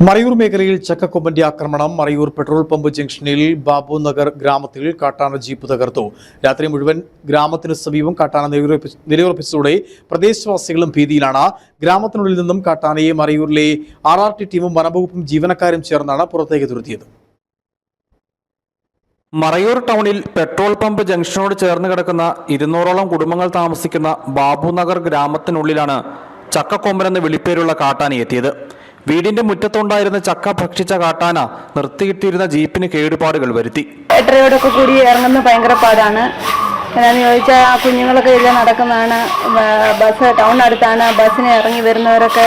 മറയൂർ മേഖലയിൽ ചക്കക്കൊമ്പന്റെ ആക്രമണം Marayur petrol pump ജംഗ്ഷനിൽ ബാബു നഗർ ഗ്രാമത്തിൽ കാട്ടാന ജീപ്പ് തകർത്തു. രാത്രി മുഴുവൻ ഗ്രാമത്തിന് സമീപം കാട്ടാന നിലയുറപ്പി- നിലയുറപ്പിച്ചതോടെ പ്രദേശവാസികളും ഭീതിയിലാണ്. ഗ്രാമത്തിനുള്ളിൽ നിന്നും കാട്ടാനയെ മറയൂരിലെ ആർ ആർ ടി ടീമും വനംവകുപ്പും ജീവനക്കാരും ചേർന്നാണ് പുറത്തേക്ക് തുരുത്തിയത്. മറയൂർ ടൗണിൽ പെട്രോൾ പമ്പ് ജംഗ്ഷനോട് ചേർന്ന് കിടക്കുന്ന ഇരുന്നൂറോളം കുടുംബങ്ങൾ താമസിക്കുന്ന ബാബുനഗർ ഗ്രാമത്തിനുള്ളിലാണ് ചക്കക്കൊമ്പൻ എന്ന വിളിപ്പേരുള്ള കാട്ടാന എത്തിയത് വീടിന്റെ മുറ്റത്തുണ്ടായിരുന്ന ചക്ക ഭക്ഷിച്ച കാട്ടാന നിർത്തിയിട്ടിരുന്ന ജീപ്പിന് കേടുപാടുകൾ വരുത്തി. എട്ടരയോടൊക്കെ കൂടി ഇറങ്ങുന്നത് ഭയങ്കര പാടാണ്. എന്നാന്ന് ചോദിച്ചാൽ ആ കുഞ്ഞുങ്ങളൊക്കെ എല്ലാം നടക്കുന്നതാണ് ബസ് ടൗൺ അടുത്താണ്. ബസ്സിന് ഇറങ്ങി വരുന്നവരൊക്കെ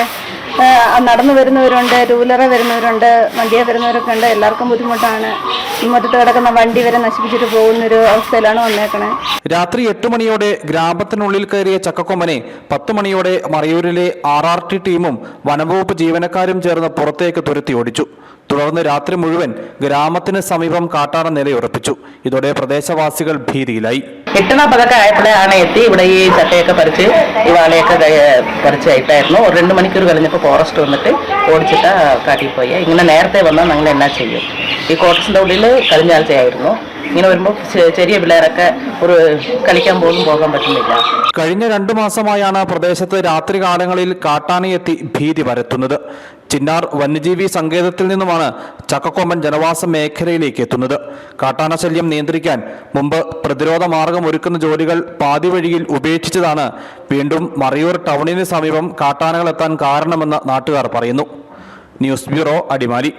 നടന്നു വരുന്നവരുണ്ട് ടൂ വീലറെ വരുന്നവരുണ്ട് വണ്ടിയെ വരുന്നവരൊക്കെ ഉണ്ട്. എല്ലാവർക്കും ബുദ്ധിമുട്ടാണ്. മുറ്റത്ത് കിടക്കുന്ന വണ്ടി വരെ നശിപ്പിച്ചിട്ട് പോകുന്നൊരു അവസ്ഥയിലാണ് വന്നേക്കണേ. രാത്രി എട്ട് മണിയോടെ ഗ്രാമത്തിനുള്ളിൽ കയറിയ ചക്കക്കൊമ്പനെ പത്ത് മണിയോടെ മറയൂരിലെ ആർ ആർ ടി ടീമും വനംവകുപ്പ് ജീവനക്കാരും ചേർന്ന് പുറത്തേക്ക് തുരത്തി ഓടിച്ചു. തുടർന്ന് രാത്രി മുഴുവൻ ഗ്രാമത്തിന് സമീപം കാട്ടാന നിലയുറപ്പിച്ചു. ഇതോടെ പ്രദേശവാസികൾ ഭീതിയിലായി. എട്ട് പതൊക്കെ ആയപ്പോഴാണ് എത്തി ഇവിടെ ഈ ചട്ടയൊക്കെ പറിച്ച് ഈ വാളയൊക്കെ പറിച്ച് ഇട്ടായിരുന്നു ഒരു രണ്ട് മണിക്കൂർ കഴിഞ്ഞപ്പോൾ ഫോറസ്റ്റ് വന്നിട്ട് ഓടിച്ചിട്ട് കാട്ടിൽ പോയി. ഇങ്ങനെ നേരത്തെ വന്നാൽ ഞങ്ങൾ എന്നാ ചെയ്യും? ഈ കോട്ടസിന്റെ ഉള്ളിൽ കഴിഞ്ഞ ആഴ്ചയായിരുന്നു. ഇങ്ങനെ വരുമ്പോൾ ചെറിയ പിള്ളേരൊക്കെ ഒരു കളിക്കാൻ പോലും പോകാൻ പറ്റുന്നില്ല. കഴിഞ്ഞ രണ്ടു മാസമായാണ് പ്രദേശത്ത് രാത്രികാലങ്ങളിൽ കാട്ടാനയെത്തി ഭീതി പരത്തുന്നത്. ചിന്നാർ വന്യജീവി സങ്കേതത്തിൽ നിന്നുമാണ് ചക്കക്കൊമ്പൻ ജനവാസ മേഖലയിലേക്ക് എത്തുന്നത്. കാട്ടാന ശല്യം നിയന്ത്രിക്കാൻ മുമ്പ് പ്രതിരോധ മാർഗം ഒരുക്കുന്ന ജോലികൾ പാതി വഴിയിൽ ഉപേക്ഷിച്ചതാണ്. വീണ്ടും മറയൂർ ടൗണിന് സമീപം കാട്ടാനകൾ എത്താൻ കാരണമെന്ന് നാട്ടുകാർ പറയുന്നു. News bureau Adimali.